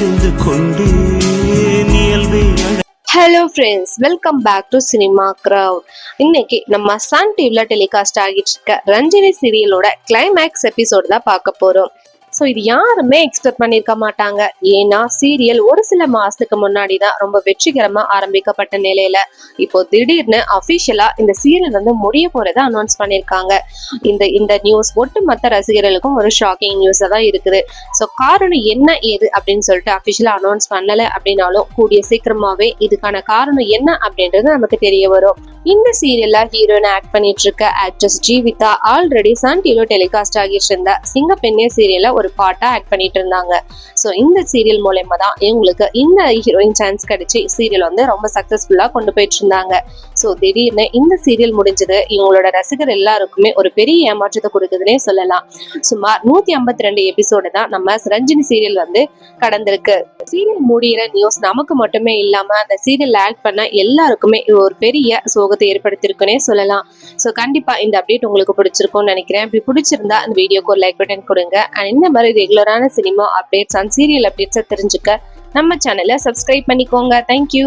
அறிந்து கொண்டேன் hello friends welcome back to cinema crowd இன்னைக்கு நம்ம சன் டிவில டெலிகாஸ்ட் ஆகிட்டு இருக்க ரஞ்சினி சீரியலோட கிளைமேக்ஸ் எபிசோடு தான் பார்க்க போறோம். ஸோ இது யாருமே எக்ஸ்பெக்ட் பண்ணியிருக்க மாட்டாங்க. ஏன்னா சீரியல் ஒரு சில மாசத்துக்கு முன்னாடி தான் ரொம்ப வெற்றிகரமா ஆரம்பிக்கப்பட்ட நிலையில. இப்போ திடீர்னு அஃபிஷியலா இந்த சீரியல் வந்து முடிய போறதை அனௌன்ஸ் பண்ணியிருக்காங்க இந்த இந்த நியூஸ் ஒட்டுமொத்த ரசிகர்களுக்கும் ஒரு ஷாக்கிங் நியூஸாக தான் இருக்குது. ஸோ காரணம் என்ன ஏது அப்படின்னு சொல்லிட்டு அஃபிஷியலாக அனௌன்ஸ் பண்ணலை அப்படின்னாலும் கூடிய சீக்கிரமாவே இதுக்கான காரணம் என்ன அப்படின்றது நமக்கு தெரிய வரும். இந்த சீரியல்ல ஹீரோயின் ஆக்ட் பண்ணிட்டு இருக்க ஆக்ட்ரஸ் ஜீவிதா ஆல்ரெடி சன் டிவில டெலிகாஸ்ட் ஆகிட்டு இருந்த சிங்கப்பெண்ணே சீரியல்ல ஒரு பாட்டா ஆக்ட் பண்ணிட்டு இருந்தாங்க ஸோ இந்த சீரியல் மூலயமா தான் இவங்களுக்கு இந்த ஹீரோயின் சான்ஸ் கிடைச்சி சீரியல் வந்து ரொம்ப சக்சஸ்ஃபுல்லா கொண்டு போயிட்டு இருந்தாங்க ஸோ திடீர்னு இந்த சீரியல் முடிஞ்சது இவங்களோட ரசிகர் எல்லாருக்குமே ஒரு பெரிய ஏமாற்றத்தை கொடுக்குதுன்னே சொல்லலாம். சுமார் நூத்தி ஐம்பத்தி ரெண்டு எபிசோடு தான் நம்ம ரஞ்சினி சீரியல் வந்து கடந்திருக்கு. சீரியல் முடியிற நியூஸ் நமக்கு மட்டுமே இல்லாம அந்த சீரியல் ஆக்ட் பண்ண எல்லாருக்குமே ஒரு பெரிய சோகத்தை ஏற்படுத்தியிருக்குன்னே சொல்லலாம். ஸோ கண்டிப்பா இந்த அப்டேட் உங்களுக்கு பிடிச்சிருக்கும்னு நினைக்கிறேன். இப்படி பிடிச்சிருந்தா அந்த வீடியோக்கு ஒரு லைக் பட்டன் கொடுங்க. அண்ட் இந்த மாதிரி ரெகுலரான சினிமா அப்டேட்ஸ் அண்ட் சீரியல் அப்டேட்ஸை தெரிஞ்சுக்க நம்ம சேனலை சப்ஸ்கிரைப் பண்ணிக்கோங்க. தேங்க்யூ